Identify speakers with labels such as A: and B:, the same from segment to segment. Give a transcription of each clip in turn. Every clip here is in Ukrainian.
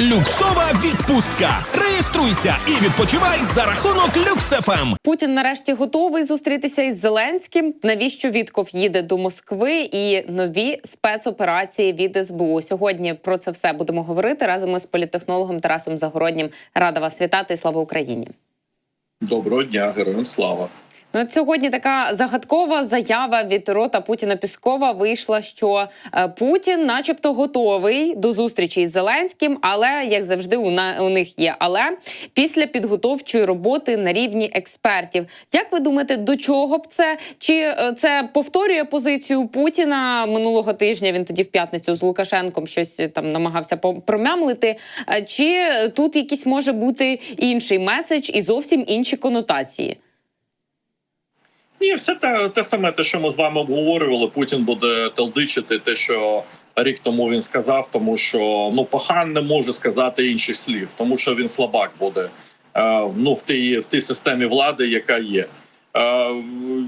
A: Люксова відпустка. Реєструйся і відпочивай за рахунок Ем. Люксефем.
B: Путін нарешті готовий зустрітися із Зеленським. Навіщо Вітков їде до Москви і нові спецоперації від СБУ? Сьогодні про це все будемо говорити разом із політтехнологом Тарасом Загороднім. Рада вас вітати. і Слава Україні!
C: Доброго дня, героям слава.
B: Ну, от сьогодні така загадкова заява від рота Путіна Піскова вийшла, що е, Путін, начебто, готовий до зустрічі із Зеленським, але як завжди, у, на, у них є але після підготовчої роботи на рівні експертів. Як ви думаєте, до чого б це? Чи е, це повторює позицію Путіна минулого тижня? Він тоді в п'ятницю з Лукашенком щось е, там намагався промямлити? Чи тут якийсь може бути інший меседж і зовсім інші конотації?
C: Ні, все те, те саме, те, що ми з вами обговорювали. Путін буде телдичити те, що рік тому він сказав, тому що ну пахан не може сказати інших слів, тому що він слабак буде е, ну в тій в тій системі влади, яка є. Е,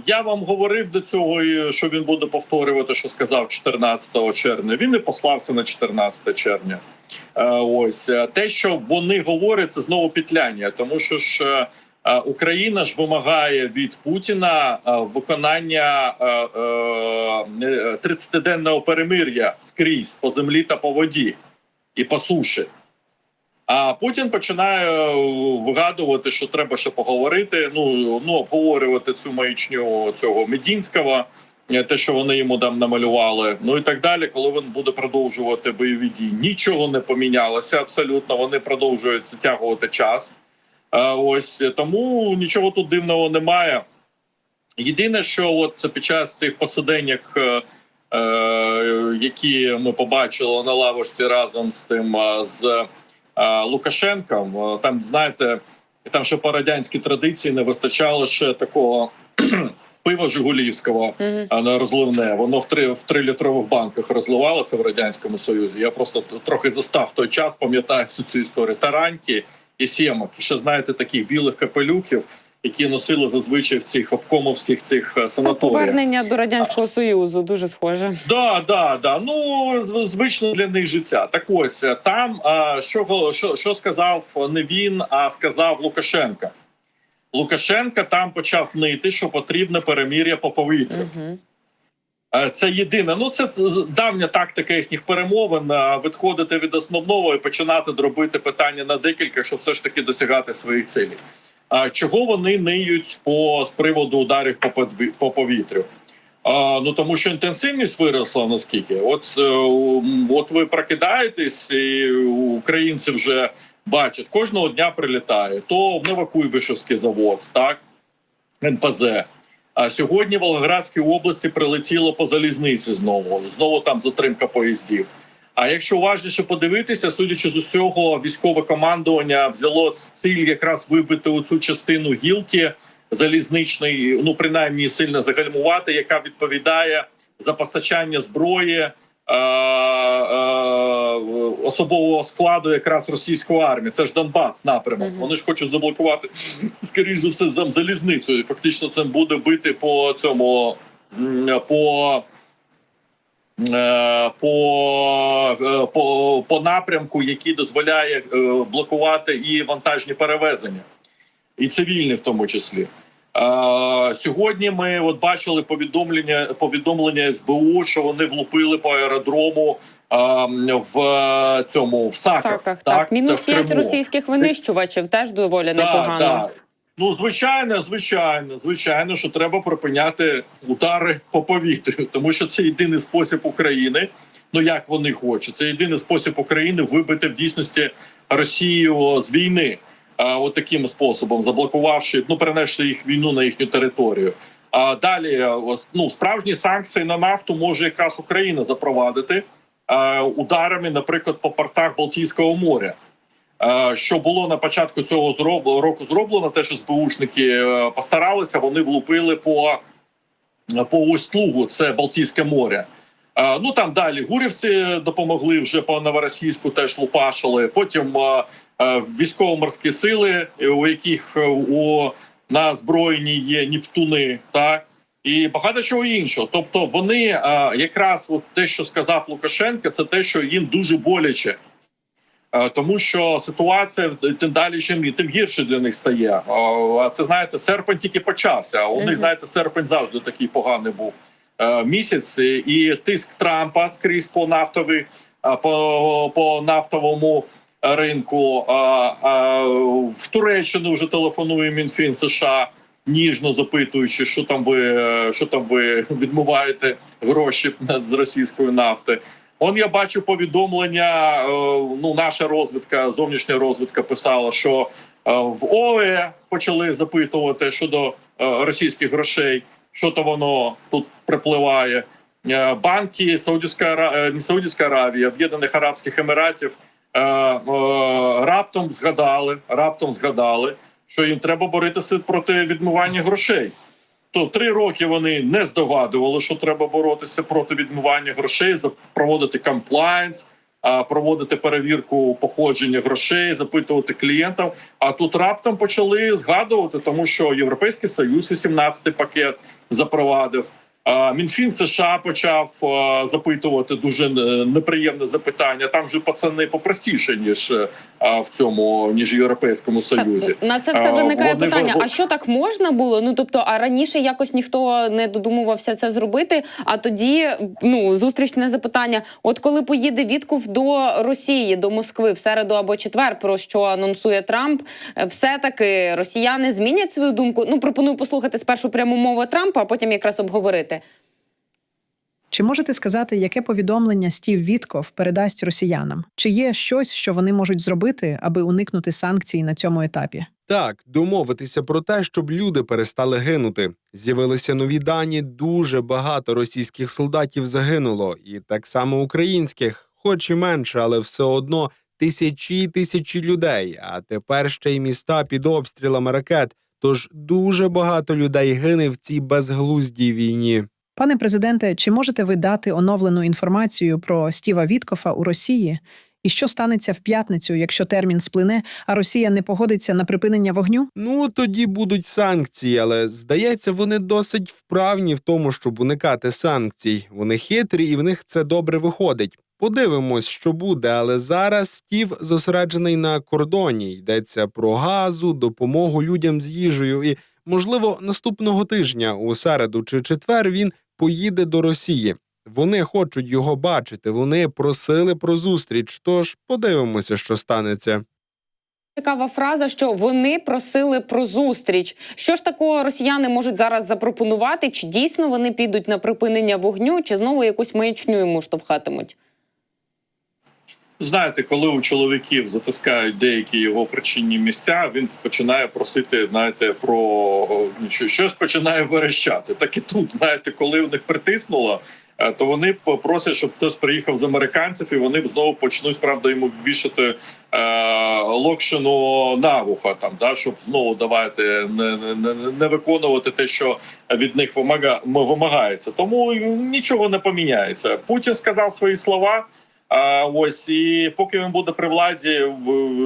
C: я вам говорив до цього, що він буде повторювати, що сказав 14 червня. Він і послався на 14 червня. Е, ось е, те, що вони говорять, це знову петляння, тому що ж. Е, Е, Україна ж вимагає від Путіна е, виконання е, е, 30-денного перемир'я скрізь по землі та по воді і по суші. А Путін починає е, вигадувати, що треба ще поговорити. Ну ну обговорювати цю маячню цього Медінського, е, те, що вони йому там намалювали. Ну і так далі, коли він буде продовжувати бойові дії. Нічого не помінялося абсолютно. Вони продовжують затягувати час. Ось тому нічого тут дивного немає. Єдине, що от під час цих посиденьок, е, е, які ми побачили на лавочці разом з тим е, з е, Лукашенком, е, там знаєте, там ще по радянській традиції не вистачало ще такого пива Жигулівського
B: Мгм.
C: а не розливне. Воно в три в трилітрових банках розливалося в радянському союзі. Я просто трохи застав той час, пам'ятаю всю цю історію. Тараньки і сімок. І ще знаєте таких білих капелюхів, які носили зазвичай в цих обкомовських цих е,
B: Та
C: санаторіях.
B: повернення до радянського союзу дуже схоже.
C: Да, да, да. Ну звично для них життя. Так ось е, там що, що, що сказав не він, а сказав Лукашенка. Лукашенка там почав нити, що потрібне перемір'я по повітрю.
B: Угу.
C: Е, Це єдине. Ну це давня тактика їхніх перемовин. е, Відходити від основного і починати дробити питання на декілька, щоб все ж таки досягати своїх цілей. А чого вони ниють по з приводу ударів по по повітрю? А, ну тому що інтенсивність виросла наскільки. От е, от ви прокидаєтесь, і українці вже бачать кожного дня прилітає. То в Новокуйбишевський завод, так НПЗ. А сьогодні в Волгоградській області прилетіло по залізниці знову. Знову там затримка поїздів. А якщо уважніше подивитися, судячи з усього, військове командування взяло ціль якраз вибити у цю частину гілки залізничної, ну принаймні сильно загальмувати, яка відповідає за постачання зброї особового складу якраз російської армії. Це ж Донбас напрямок. Вони ж хочуть заблокувати скоріш за все залізницю. І фактично це буде бити по цьому по. е, По, е, по, по напрямку, який дозволяє е, блокувати і вантажні перевезення, і цивільні в тому числі. Сьогодні ми от бачили повідомлення повідомлення СБУ, що вони влупили по аеродрому в е, цьому в Саках.
B: Саках, так.
C: це
B: Мінус
C: в
B: 5 російських винищувачів теж доволі непогано.
C: Да. Ну, звичайно, звичайно, звичайно, що треба припиняти удари по повітрю, тому що це єдиний спосіб України. Ну як вони хочуть, це єдиний спосіб України вибити в дійсності Росію з війни. А, от таким способом, заблокувавши, ну перенесши їх війну на їхню територію. А далі ось, ну, справжні санкції на нафту може якраз Україна запровадити ударами, наприклад, по портах Балтійського моря. Е, Що було на початку цього року зроблено, те, що СБУшники е, постаралися, вони влупили по, по Ось-Лугу, це Балтійське море. Е, Ну там далі гурівці допомогли вже по новоросійську, теж лупашили. Потім е, е, військово-морські сили, е, у яких е, у на зброєнні є Нептуни, так і багато чого іншого. Тобто, вони е, якраз от те, що сказав Лукашенко, це те, що їм дуже боляче. Е, Тому що ситуація тим далі, чим тим гірше для них стає. А це знаєте, серпень тільки почався. У них знаєте, серпень завжди такий поганий був е, місяць. І тиск Трампа скрізь по нафтових е, по, по нафтовому ринку. А, а в Туреччину вже телефонує Мінфін США, ніжно запитуючи, що там ви що там ви відмиваєте гроші з російської нафти. Он я бачу повідомлення. е, Ну, наша розвідка, зовнішня розвідка писала, що е, в ОЕ почали запитувати щодо е, російських грошей, що то воно тут припливає. Банки Саудівська не Саудівська Аравія, Об'єднаних Арабських Еміратів раптом згадали, раптом згадали, що їм треба боротися проти відмивання грошей. То три роки вони не здогадували, що треба боротися проти відмивання грошей, проводити комплайнс, проводити перевірку походження грошей, запитувати клієнтів. А тут раптом почали згадувати, тому що Європейський Союз 18-й пакет запровадив. Мінфін США почав запитувати дуже е, неприємне запитання. Там же пацани попростіше ніж е, в цьому, ніж в Європейському Союзі.
B: Так, на це все виникає
C: вони
B: питання. А що так можна було? Ну тобто, а раніше якось ніхто не додумувався це зробити. А тоді ну зустрічне запитання: от коли поїде Вітков до Росії, до Москви в середу або четвер, про що анонсує Трамп, е, все таки росіяни змінять свою думку. Ну пропоную послухати спершу пряму мову Трампа, а потім якраз обговорити.
D: Чи можете сказати, яке повідомлення Стів Вітков передасть росіянам? Чи є щось, що вони можуть зробити, аби уникнути санкцій на цьому етапі?
E: Так, домовитися про те, щоб люди перестали гинути. З'явилися нові дані. Дуже багато російських солдатів загинуло, і так само українських, хоч і менше, але все одно тисячі й тисячі людей. А тепер ще й міста під обстрілами ракет. Тож дуже багато людей гине в цій безглуздій війні.
D: Пане президенте, чи можете ви дати оновлену інформацію про Стіва Віткофа у Росії? І що станеться в п'ятницю, якщо термін сплине, а Росія не погодиться на припинення вогню?
E: Ну тоді будуть санкції, але здається, вони досить вправні в тому, щоб уникати санкцій. Вони хитрі і в них це добре виходить. Подивимось, що буде, але зараз Стів зосереджений на кордоні. Йдеться про газу, допомогу людям з їжею. І, можливо, наступного тижня, у середу чи четвер, він поїде до Росії. Вони хочуть його бачити. Вони просили про зустріч. Тож подивимося, що станеться.
B: Цікава фраза, що вони просили про зустріч. Що ж такого росіяни можуть зараз запропонувати? Чи дійсно вони підуть на припинення вогню, чи знову якусь маячню йому штовхатимуть?
C: Знаєте, коли у чоловіків затискають деякі його причинні місця, він починає просити, знаєте, про щось починає верещати. Так і тут, знаєте, коли в них притиснуло, е, то вони просять, щоб хтось приїхав з американців, і вони знову почнуть правда йому вішати е, локшину на вуха, там да, щоб знову давайте не, не, не, не виконувати те, що від них вимага, вимагається. Тому нічого не поміняється. Путін сказав свої слова. А ось і поки він буде при владі,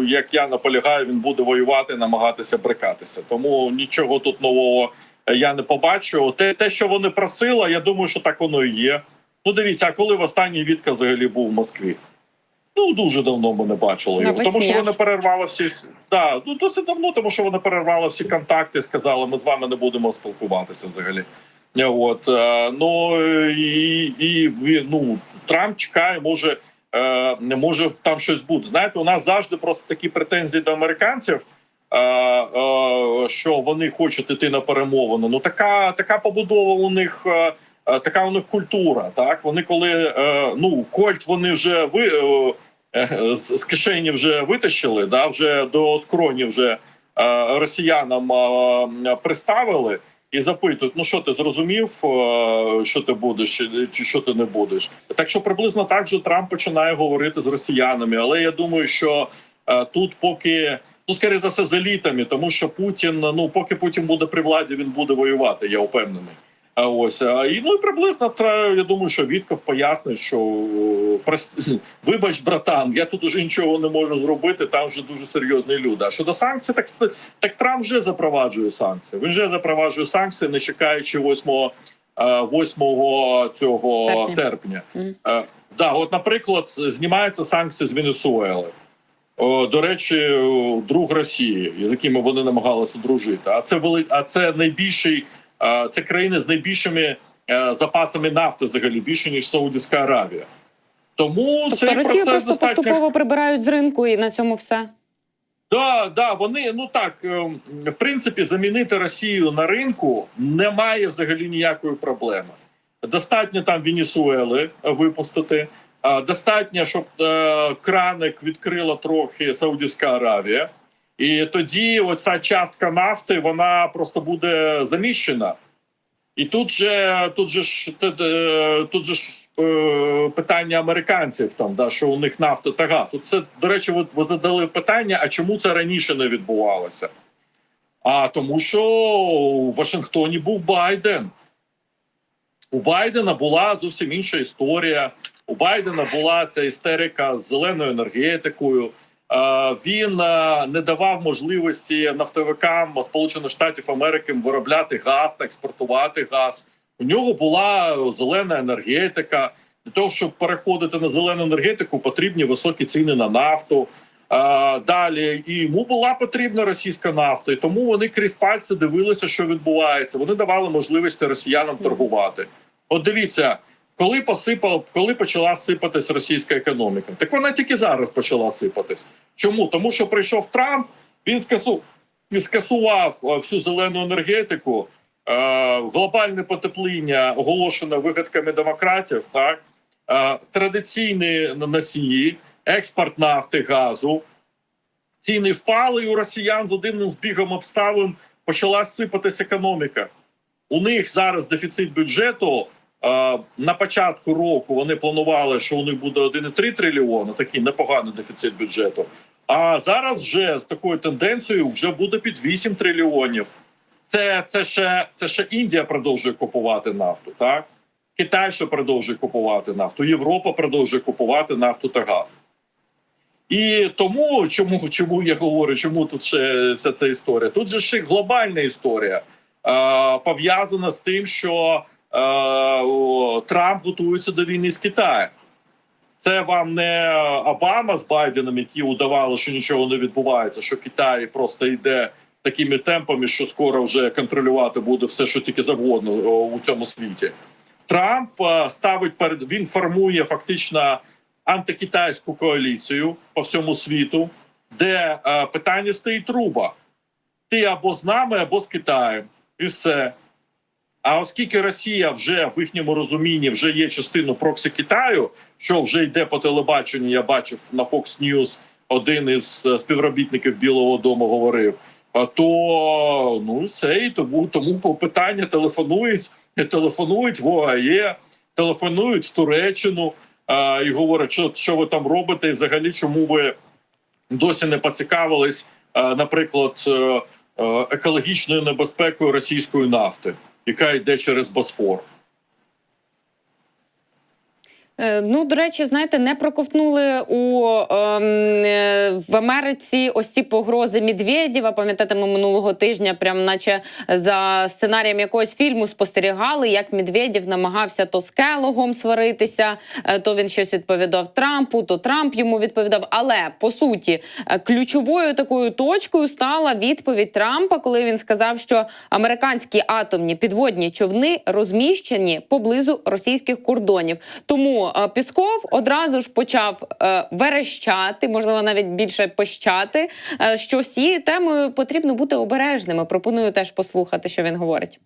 C: як я наполягаю, він буде воювати, намагатися брикатися. Тому нічого тут нового я не побачу. Те, те, що вони просили, я думаю, що так воно і є. Ну, дивіться, а коли в останній Вітка взагалі був в Москві? Ну дуже давно ми не бачили його, тому що вони перервали всі да, ну досить давно, тому що вони перервали всі контакти, сказали, ми з вами не будемо спілкуватися взагалі. Е, От е, ну і, і ну Трамп чекає, може е, не може там щось бути. Знаєте, у нас завжди просто такі претензії до американців. е, е, Що вони хочуть іти на перемовини. Ну така така побудова у них, така у них культура. Так вони коли ну кольт вони вже ви з кишені вже витащили, да вже до скроні вже росіянам приставили і запитують: ну що ти зрозумів, е, що ти будеш, чи- що ти не будеш. Так що приблизно так же Трамп починає говорити з росіянами. Але я думаю, що е, тут поки. Ну, скоріше за все, з елітами, тому що Путін, ну поки Путін буде при владі, він буде воювати. Я впевнений. А ось і ну і приблизно я думаю, що Вітков пояснить, що вибач, братан, я тут уже нічого не можу зробити. Там вже дуже серйозні люди. А щодо санкцій, так так Трамп вже запроваджує санкції. Він вже запроваджує санкції, не чекаючи 8, 8 цього
B: Серпня.
C: серпня. Е, Да, от, наприклад, знімаються санкції з Венесуели. до речі, друг Росії, з якими вони намагалися дружити. А це вели... а це найбільший, це країни з найбільшими е, запасами нафти, взагалі більше ніж Саудівська Аравія. Тому
B: Тобто
C: цей
B: Росію
C: процес
B: просто
C: достатньо
B: поступово прибирають з ринку, і на цьому все.
C: Да, да, вони ну так ем, в принципі замінити Росію на ринку немає взагалі ніякої проблеми. Достатньо там Венесуели е, випустити. Достатньо, щоб е, краник відкрила трохи Саудівська Аравія, і тоді оця частка нафти вона просто буде заміщена. І тут же тут же ж тут, же ж е, питання американців там, да, що у них нафта та газ. От Це, до речі, от ви задали питання: а чому це раніше не відбувалося? А тому, що у Вашингтоні був Байден. У Байдена була зовсім інша історія. У Байдена була ця істерика з зеленою енергетикою. Е, Він е, не давав можливості нафтовикам Сполучених Штатів Америки виробляти газ та експортувати газ. У нього була зелена енергетика. Для того, щоб переходити на зелену енергетику, потрібні високі ціни на нафту. Е, Далі і йому була потрібна російська нафта, і тому вони крізь пальці дивилися, що відбувається. Вони давали можливості росіянам торгувати. От дивіться, коли посипав, коли почала сипатись російська економіка, так вона тільки зараз почала сипатись. Чому? Тому що прийшов Трамп, він скасу, він скасував е, всю зелену енергетику, е, глобальне потепління оголошене вигадками демократів, так е, традиційні носії, експорт нафти, газу. Ціни впали, і у росіян з одним збігом обставин почала сипатись економіка. У них зараз дефіцит бюджету. На початку року вони планували, що у них буде 1,3 трильйона, такий непоганий дефіцит бюджету. А зараз вже з такою тенденцією вже буде під 8 трильйонів. Це, це, ще, це ще Індія продовжує купувати нафту, так? Китай ще продовжує купувати нафту, Європа продовжує купувати нафту та газ. І тому, чому, чому я говорю, чому тут ще вся ця історія? Тут же ще глобальна історія пов'язана з тим, що Трамп готується до війни з Китаєм. Це вам не Обама з Байденом, які удавали, що нічого не відбувається, що Китай просто йде такими темпами, що скоро вже контролювати буде все, що тільки завгодно у цьому світі. Трамп е, ставить перед він формує фактично антикитайську коаліцію по всьому світу, де е, питання стоїть труба: ти або з нами, або з Китаєм, і все. А оскільки Росія вже в їхньому розумінні вже є частиною проксі Китаю, що вже йде по телебаченню, я бачив на Fox News, один із е, співробітників Білого Дому говорив. То ну все і тому тому питання телефонують, телефонують в ОАЄ, телефонують в Туреччину а, і говорять, що, що ви там робите, і взагалі чому ви досі не поцікавились, а, наприклад, е, е, екологічною небезпекою російської нафти, яка йде через Босфор.
B: Е, Ну, до речі, знаєте, не проковтнули у ем, е, в Америці ось ці погрози Медведєва. Пам'ятаєте, ми минулого тижня, прям наче за сценарієм якогось фільму спостерігали, як Медведєв намагався то з Келогом сваритися, е, то він щось відповідав Трампу, то Трамп йому відповідав. Але по суті, е, ключовою такою точкою стала відповідь Трампа, коли він сказав, що американські атомні підводні човни розміщені поблизу російських кордонів. Тому е, Пісков одразу ж почав е, верещати, можливо, навіть більше пощати. е, Що з цією темою потрібно бути обережними. Пропоную теж послухати, що він говорить.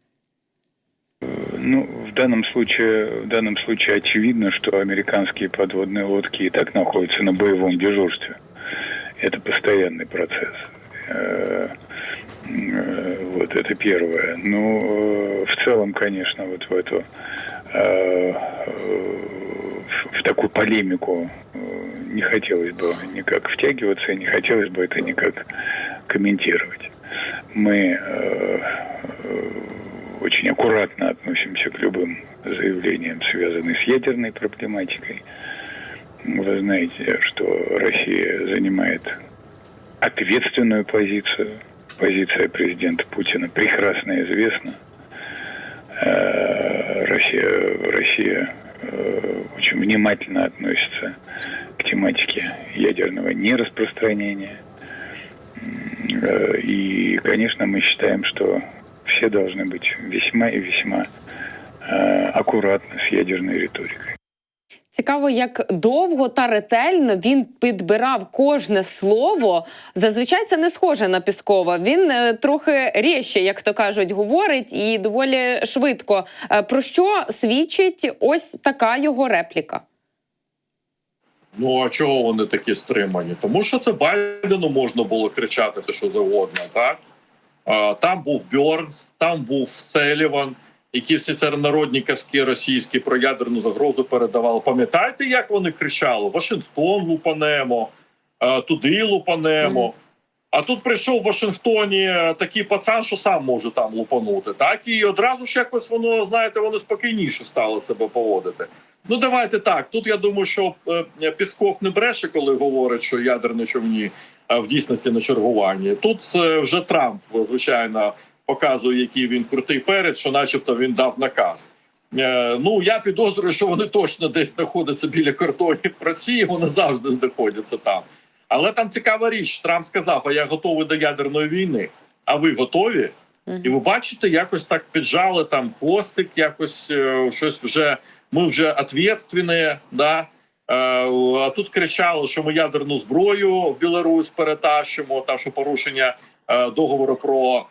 F: Ну, в данном случае, в данном случае очевидно, что американские подводные лодки и так находятся на боевом дежурстве. Это постоянный процесс. Э, э, Вот это первое. Ну, э, в целом, конечно, вот в эту э, э, в- такую полемику э, не хотелось бы никак втягиваться, не хотелось бы это никак комментировать. Мы э, э, очень аккуратно относимся к любым заявлениям, связанным с ядерной проблематикой. Вы знаете, что Россия занимает ответственную позицию. Позиция президента Путина прекрасно известна. Россия, Россия э, очень внимательно относится к тематике ядерного нераспространения. Э, И, конечно, мы считаем, что все должны быть весьма и весьма э, аккуратны с ядерной риторикой.
B: Цікаво, як довго та ретельно він підбирав кожне слово. Зазвичай це не схоже на Піскова. Він е, трохи рєще, як то кажуть, говорить і доволі швидко. Е, про що свідчить ось така його репліка?
C: Ну а чого вони такі стримані? Тому що це Байдену можна було кричати все, що завгодно, так? Там був Бьорнс, там був Селіван, які всі ці народні казки російські про ядерну загрозу передавали. Пам'ятаєте, як вони кричали? Вашингтон лупанемо, туди лупанемо.
B: Мгм.
C: А тут прийшов в Вашингтоні такий пацан, що сам може там лупанути. Так і одразу ж якось воно, знаєте, вони спокійніше стали себе поводити. Ну давайте так. Тут я думаю, що е, Пісков не бреше, коли говорить, що ядерні човні е, в дійсності на чергуванні. Тут е, вже Трамп, звичайно, показує, який він крутий перець, що, начебто, він дав наказ. Е, Ну я підозрюю, що вони точно десь знаходяться біля кордонів Росії. Вони завжди знаходяться там. Але там цікава річ. Трамп сказав: а я готовий до ядерної війни. А ви готові? І ви бачите, якось так піджали там хвостик, якось е, щось вже ми вже відповідальні, да. Е, А тут кричали, що ми ядерну зброю в Білорусь перетащимо, там що порушення договору про,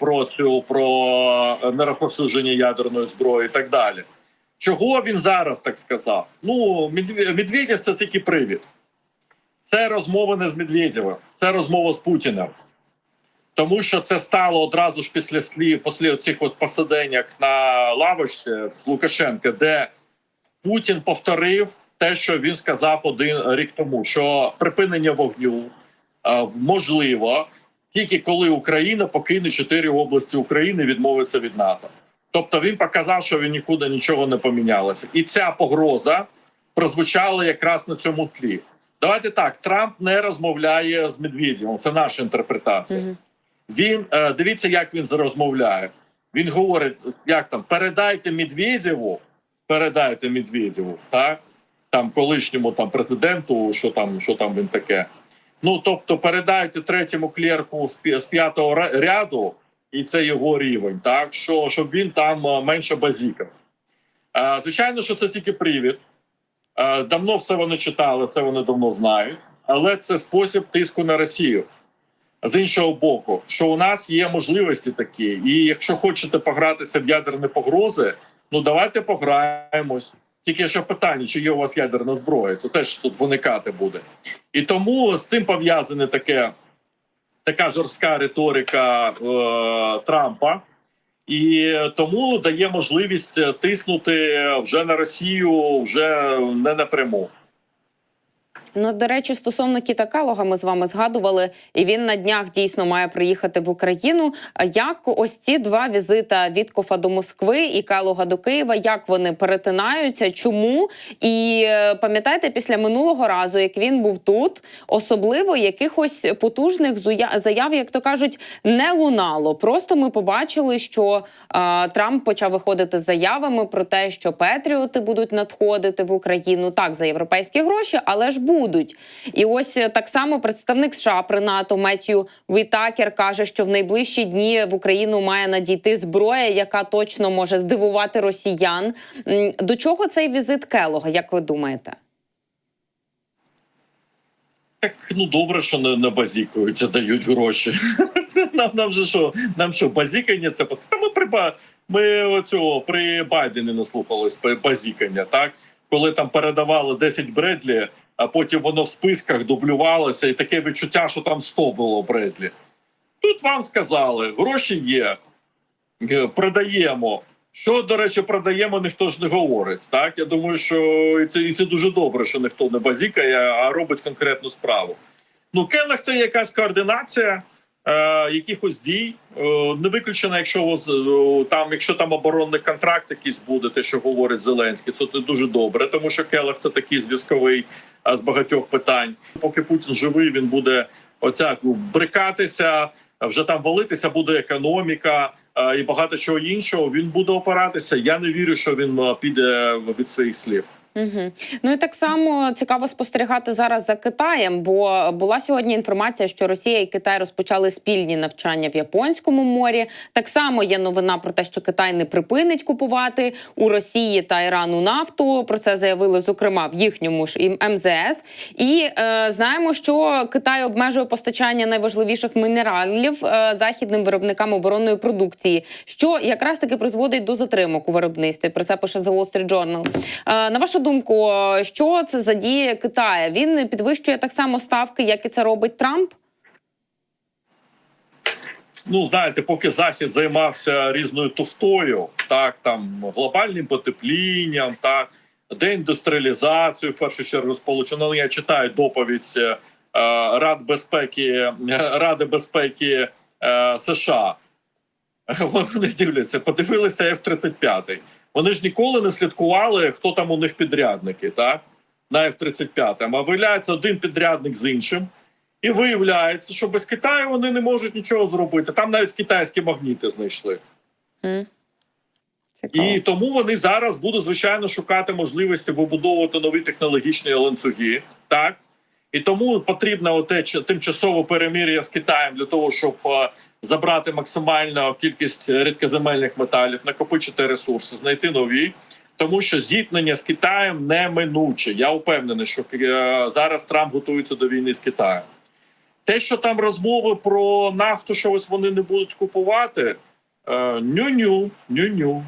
C: про цю про нерозповсюдження ядерної зброї і так далі. Чого він зараз так сказав? Ну, Медве- Медведєв це тільки привід. Це розмова не з Медведєвим, це розмова з Путіним. Тому що це стало одразу ж після слів, після цих от посиденьок на лавочці з Лукашенка, де Путін повторив те, що він сказав один рік тому: що припинення вогню е, можливо тільки коли Україна покине чотири області України, відмовиться від НАТО. Тобто він показав, що він нікуди нічого не помінялося, і ця погроза прозвучала якраз на цьому тлі. Давайте так: Трамп не розмовляє з Медведєвим. Це наша інтерпретація. Він е, дивіться, як він розмовляє. Він говорить, як там передайте Медведєву, передайте Медведєву, так там колишньому там президенту, що там, що там він таке. Ну тобто, передайте третьому клерку з п'ятого ряду, і це його рівень, так що щоб він там е, менше базікав. Е, Звичайно, що це тільки привід. Е, Давно все вони читали, все вони давно знають, але це спосіб тиску на Росію. З іншого боку, що у нас є можливості такі, і якщо хочете погратися в ядерні погрози, ну давайте пограємось. Тільки ще питання, чи є у вас ядерна зброя, це теж тут виникати буде. І тому з цим пов'язане таке така жорстка риторика е, Трампа, і тому дає можливість тиснути вже на Росію, вже не напряму.
B: Ну, до речі, стосовно Кіта Калога, ми з вами згадували, і він на днях дійсно має приїхати в Україну. Як ось ці два візита Віткофа до Москви і Калога до Києва, як вони перетинаються? Чому? І е, пам'ятаєте, після минулого разу, як він був тут, особливо якихось потужних заяв, як то кажуть, не лунало. Просто ми побачили, що е, Трамп почав виходити з заявами про те, що Петріоти будуть надходити в Україну так за європейські гроші, але ж будуть. І ось е, так само представник США при НАТО Меттью Вітакер каже, що в найближчі дні в Україну має надійти зброя, яка точно може здивувати росіян. До чого цей візит Келога, як ви думаєте?
C: Так ну добре, що не, не базікують, а дають гроші. Нам нам же що, нам що, базікання це Та ми при ми оцього при Байдені наслухались базікання, так коли там передавали 10 Бредлі, а потім воно в списках дублювалося, і таке відчуття, що там 100 було Бредлі. Тут вам сказали, гроші є, е, продаємо. Що, до речі, продаємо, ніхто ж не говорить. Так я думаю, що і це, і це дуже добре, що ніхто не базікає, а робить конкретну справу. Ну, Келех це якась координація якихось дій. Е, не виключено, якщо е, там, якщо там оборонний контракт якийсь буде, те, що говорить Зеленський, це дуже добре, тому що Келех це такий зв'язковий е, з багатьох питань. Поки Путін живий, він буде оця ну, брикатися, вже там валитися буде економіка е, і багато чого іншого. Він буде опиратися. Я не вірю, що він е, піде від своїх слів.
B: Угу. Ну і так само цікаво спостерігати зараз за Китаєм, бо була сьогодні інформація, що Росія і Китай розпочали спільні навчання в Японському морі. Так само є новина про те, що Китай не припинить купувати у Росії та Ірану нафту. Про це заявили зокрема в їхньому ж МЗС. І е, знаємо, що Китай обмежує постачання найважливіших мінералів е, західним виробникам оборонної продукції, що якраз таки призводить до затримок у виробництві. Про це пише The Wall Street Journal. Е, На вашу думку, що це за дії Китая? Він підвищує так само ставки, як і це робить Трамп?
C: Ну знаєте, поки захід займався різною туфтою, так там глобальним потеплінням, так деіндустріалізацією, в першу чергу сполучено. Ну, Я читаю доповідь е, Рад безпеки е, Ради безпеки е, США. Вони дивляться, подивилися F-35. Вони ж ніколи не слідкували, хто там у них підрядники, так на F-35. А виявляється один підрядник з іншим. І виявляється, що без Китаю вони не можуть нічого зробити. Там навіть китайські магніти знайшли.
B: Цікаво.
C: І тому вони зараз будуть звичайно шукати можливості вибудовувати нові технологічні ланцюги. Так і тому потрібно оте тимчасове перемир'я з Китаєм для того, щоб е, забрати максимальну кількість рідкоземельних металів, накопичити ресурси, знайти нові. Тому що зіткнення з Китаєм неминуче. Я впевнений, що е, зараз Трамп готується до війни з Китаєм. Те, що там розмови про нафту, що ось вони не будуть купувати, е, ню-ню, ню-ню.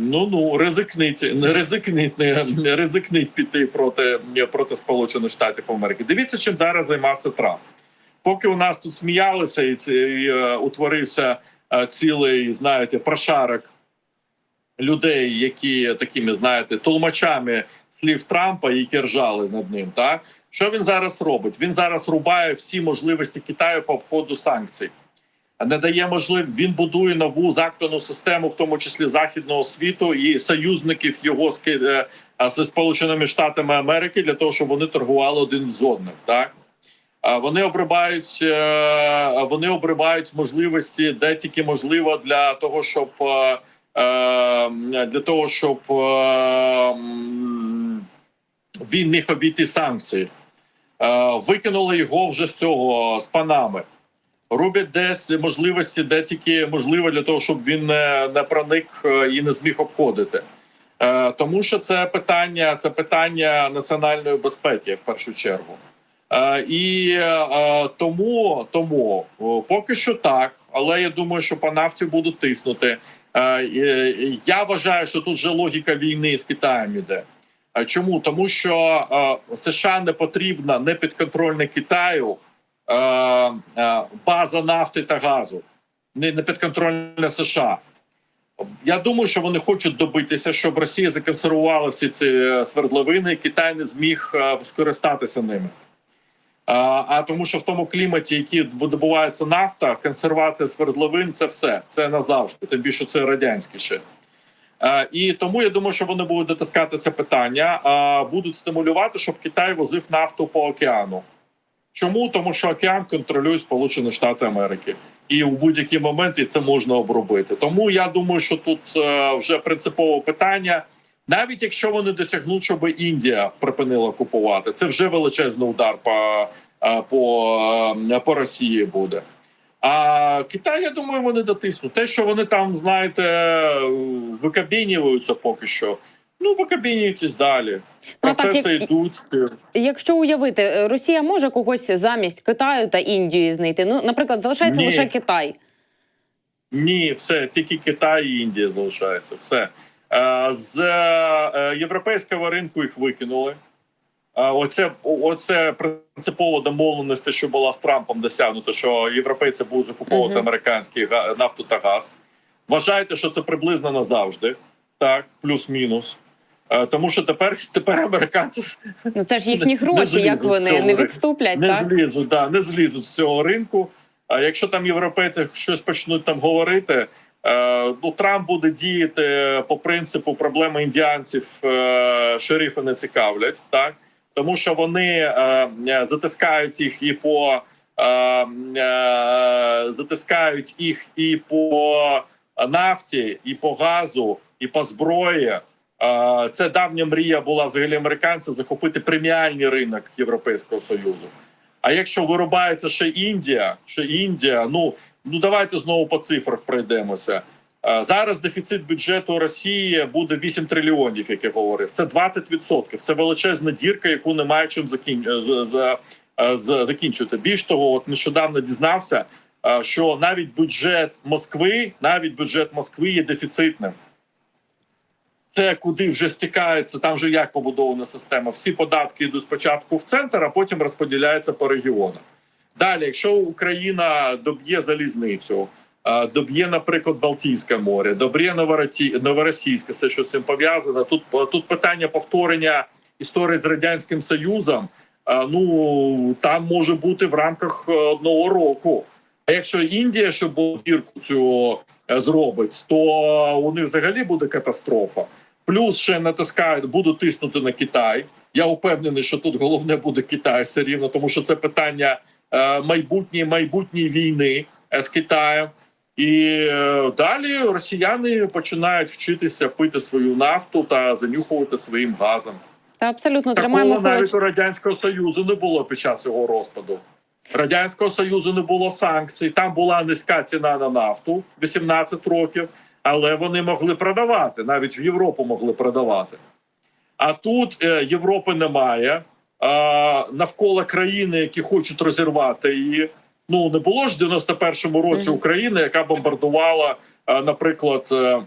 C: Ну ну ризикніть, не ризикніть, не, ризикніть піти проти, проти Сполучених Штатів Америки. Дивіться, чим зараз займався Трамп. Поки у нас тут сміялися і, це, і е, утворився е, цілий, знаєте, прошарок людей, які такими, знаєте, толмачами слів Трампа, які ржали над ним. Так що він зараз робить? Він зараз рубає всі можливості Китаю по обходу санкцій. Не дає можливість, він будує нову замкнену систему, в тому числі західного світу і союзників його з е, Сполученими Штатами Америки для того, щоб вони торгували один з одним. Так вони обрибають, е, вони обрибають можливості, де тільки можливо для того, щоб е, для того, щоб він міг обійти санкції. Викинули його вже з цього з панами. Роблять десь можливості, де тільки можливо для того, щоб він не, не проник е, і не зміг обходити. Е, тому що це питання, це питання національної безпеки в першу чергу. Е, і тому, тому поки що так, але я думаю, що по нафті будуть тиснути. Я вважаю, що тут вже логіка війни з Китаєм іде. Чому? Тому що США не потрібна, не підконтрольна Китаю база нафти та газу, не, не підконтрольна США. Я думаю, що вони хочуть добитися, щоб Росія законсервувала всі ці е, свердловини, і Китай не зміг е, скористатися ними. А, тому, що в тому кліматі, який видобувається нафта, консервація свердловин це все, це назавжди. Тим більше це радянське ще. Е, і тому я думаю, що вони будуть дотискати це питання, будуть стимулювати, щоб Китай возив нафту по океану. Чому? Тому що океан контролюють Сполучені Штати Америки, і у будь-який момент це можна обробити. Тому я думаю, що тут е, вже принципове питання. Навіть якщо вони досягнуть, щоб Індія припинила купувати, це вже величезний удар по, е, по, е, по Росії буде. А Китай, я думаю, вони дотиснуть. Те, що вони там, знаєте, викабінюються поки що. Ну, викабінюйтесь далі.
B: Ну, так,
C: Процеси
B: як-
C: йдуть.
B: Якщо уявити, е, Росія може когось замість Китаю та Індії знайти. Ну, наприклад, залишається
C: Ні.
B: лише Китай.
C: Ні, все, тільки Китай і Індія залишаються. Все. Е, З е, європейського ринку їх викинули. Оце, оце принципово домовленість, що була з Трампом досягнуто, що європейці будуть закуповувати
B: Мгм.
C: американський га- нафту та газ. Вважайте, що це приблизно назавжди, так, плюс-мінус. Е, Тому що тепер, тепер американці
B: Ну це ж їхні гроші,
C: злізуть
B: як вони не відступлять,
C: не
B: так?
C: злізуть, да, не злізуть з цього ринку. А якщо там європейці щось почнуть там говорити, е, ну Трамп буде діяти по принципу проблеми індіанців е, шерифи не цікавлять, так тому що вони затискають їх і по затискають їх і по нафті, і по газу, і по зброї. Це давня мрія була взагалі американців захопити преміальний ринок Європейського союзу. А якщо вирубається ще Індія, ще Індія, ну ну давайте знову по цифрах пройдемося. Зараз дефіцит бюджету Росії буде 8 трильйонів, як я говорив. Це 20%. Це величезна дірка, яку немає чим закінчити. Більш того, от нещодавно дізнався, що навіть бюджет Москви, навіть бюджет Москви є дефіцитним. Це куди вже стікається, там вже як побудована система. Всі податки йдуть спочатку в центр, а потім розподіляються по регіонах. Далі, якщо Україна доб'є залізницю, е, доб'є, наприклад, Балтійське море, доб'є. Новоросійське, все, що з цим пов'язано. Тут тут питання повторення історії з радянським союзом. е, Ну там може бути в рамках е, одного року. А якщо Індія, щоб дірку цю зробить, то у них взагалі буде катастрофа. Плюс ще натискають, будуть тиснути на Китай. Я впевнений, що тут головне буде Китай все рівно, тому що це питання е, майбутньої майбутньої війни е, з Китаєм. І е, далі росіяни починають вчитися пити свою нафту та занюхувати своїм газом.
B: Та абсолютно тримаємо
C: Такого навіть у радянського союзу не було під час його розпаду. Радянського союзу не було санкцій. Там була низька ціна на нафту 18 років, але вони могли продавати. Навіть в Європу могли продавати. А тут е, Європи немає. А, навколо країни, які хочуть розірвати її. Ну не було ж в 91-му році України, яка бомбардувала, е, наприклад. е,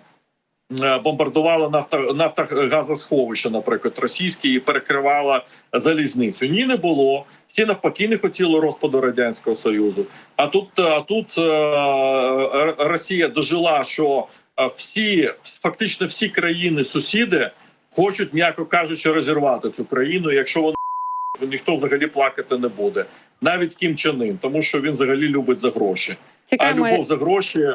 C: Бомбардувала нафта, нафтогазосховища, наприклад, російські, і перекривала залізницю. Ні, не було. Всі навпаки не хотіли розпаду радянського союзу. А тут, а тут е, Росія дожила, що всі фактично всі країни сусіди хочуть, м'яко кажучи, розірвати цю країну. Якщо вони ніхто взагалі плакати не буде, навіть Кім Чен Ын, тому що він взагалі любить за гроші. А любов за гроші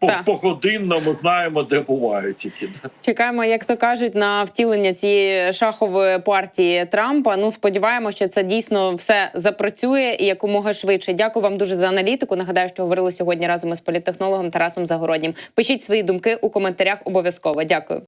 C: по, погодинно ми знаємо, де буває тільки.
B: чекаємо, як то кажуть, на втілення цієї шахової партії Трампа. Ну сподіваємося, що це дійсно все запрацює і якомога швидше. Дякую вам дуже за аналітику. Нагадаю, що говорили сьогодні разом із політтехнологом Тарасом Загороднім. Пишіть свої думки у коментарях обов'язково. Дякую.